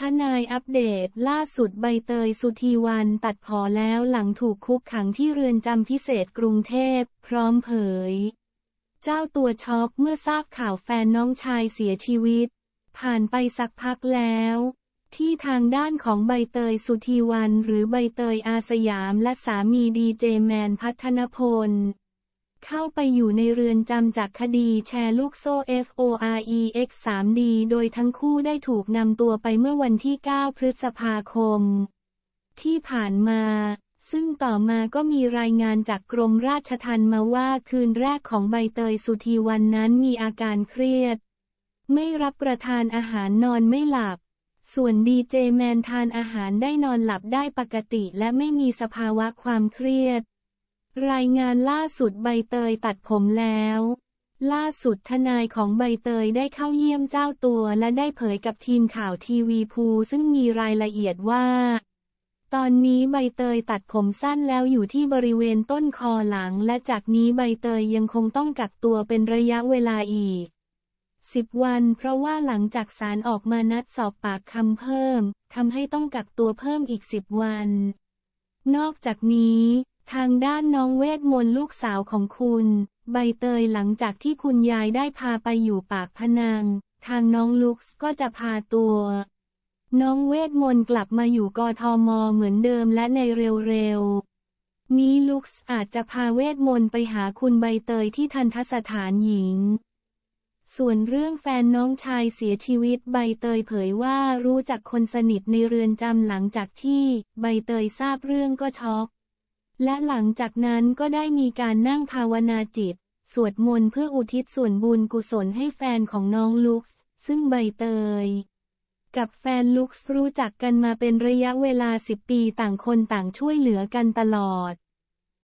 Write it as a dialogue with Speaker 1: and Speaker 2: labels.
Speaker 1: ทนายอัปเดตล่าสุดใบเตยสุธีวันตัดพอแล้วหลังถูกคุกขังที่เรือนจำพิเศษกรุงเทพ พร้อมเผย เจ้าตัวช็อกเมื่อทราบข่าวแฟนน้องชายเสียชีวิต ผ่านไปสักพักแล้ว ที่ทางด้านของใบเตยสุธีวันหรือใบเตยอาสยามและสามีดีเจแมนพัฒนพล เข้าไปอยู่ในเรือนจำจากคดีแชร์ลูกโซ่ FOREX 3D โดยทั้งคู่ได้ถูกนำตัวไปเมื่อวันที่ 9 พฤษภาคม ที่ผ่านมา ซึ่งต่อมาก็มีรายงานจากกรมราชทัณฑ์มาว่าคืนแรกของใบเตยสุธีวันนั้นมีอาการเครียด ไม่รับประทานอาหารนอนไม่หลับส่วนดีเจแมนทานอาหารได้นอนหลับได้ปกติและไม่มีสภาวะความเครียด รายงานล่าสุดใบเตยตัดผมแล้ว ล่าสุดทนายของใบเตยได้เข้าเยี่ยมเจ้าตัวและได้เผยกับทีมข่าวทีวีพูซึ่งมีรายละเอียดว่า ตอนนี้ใบเตยตัดผมสั้นแล้วอยู่ที่บริเวณต้นคอหลัง และจากนี้ใบเตยยังคงต้องกักตัวเป็นระยะเวลาอีกสิบวัน เพราะว่าหลังจากศาลออกมานัดสอบปากคำเพิ่มทำให้ต้องกักตัวเพิ่มอีกสิบวัน นอกจากนี้ ทางด้านน้องเวทมนต์ลูกสาวของคุณ ใบเตยหลังจากที่คุณยายได้พาไปอยู่ปากพนัง ทางน้องลุกส์ก็จะพาตัว น้องเวทมนต์กลับมาอยู่กทมเหมือนเดิมและในเร็วๆ นี้ลุกส์อาจจะพาเวทมนต์ไปหาคุณใบเตยที่ทันทสถานหญิง ส่วนเรื่องแฟนน้องชายเสียชีวิตใบเตยเผยว่ารู้จักคนสนิทในเรือนจำหลังจากที่ใบเตยทราบเรื่องก็ช็อก และหลังจากนั้นก็ได้มีการนั่งภาวนาจิต สวดมนต์เพื่ออุทิศส่วนบุญกุศลให้แฟนของน้องลุกซึ่งใบเตย กับแฟนลุกรู้จักกันมาเป็นระยะเวลาสิบปีต่างคนต่างช่วยเหลือกันตลอด